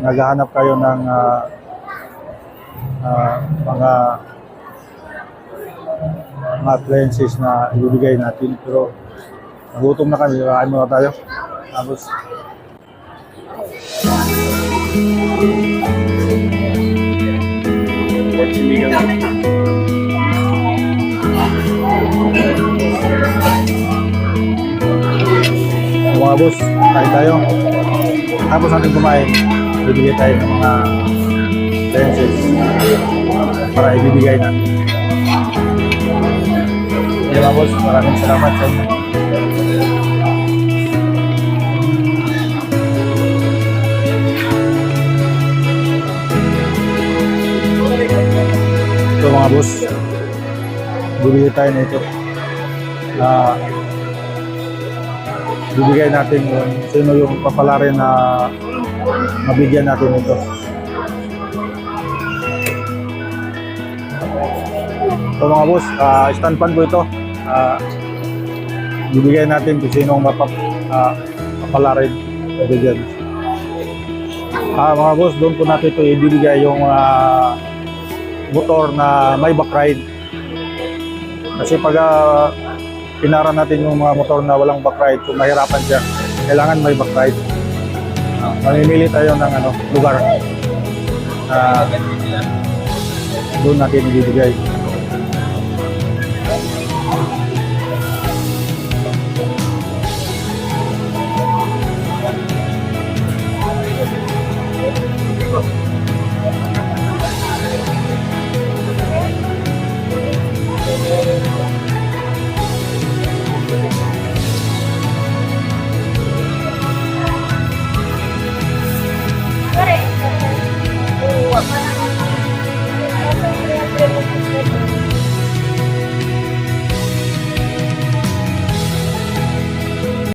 naghahanap kayo ng ah, ah, mga mga appliances na ibibigay natin. Pero nagutom na kami, kain muna tayo. Tapos, mga boss, kain tayo. Tapos natin kumain, bibigay tayo ng mga appliances para ibibigay natin. Okay mga boss, maraming salamat sa inyo. Ito mga boss, bibigay tayo nito na bibigay natin kung sino yung papalarin na mabigyan natin ito. Ito mga boss, ah, stand pan po ito. Ah, bibigay natin kung sino ang mapap, ah, papalarin mabigyan. Ah, mga boss, doon po natin ito ibibigay yung ah, motor na may back ride. Kasi pag ah, pinara natin yung mga motor na walang back ride, kung mahirapan siya, kailangan may back ride. Ah, mamimili tayo ng ano, lugar na doon natin ibibigay.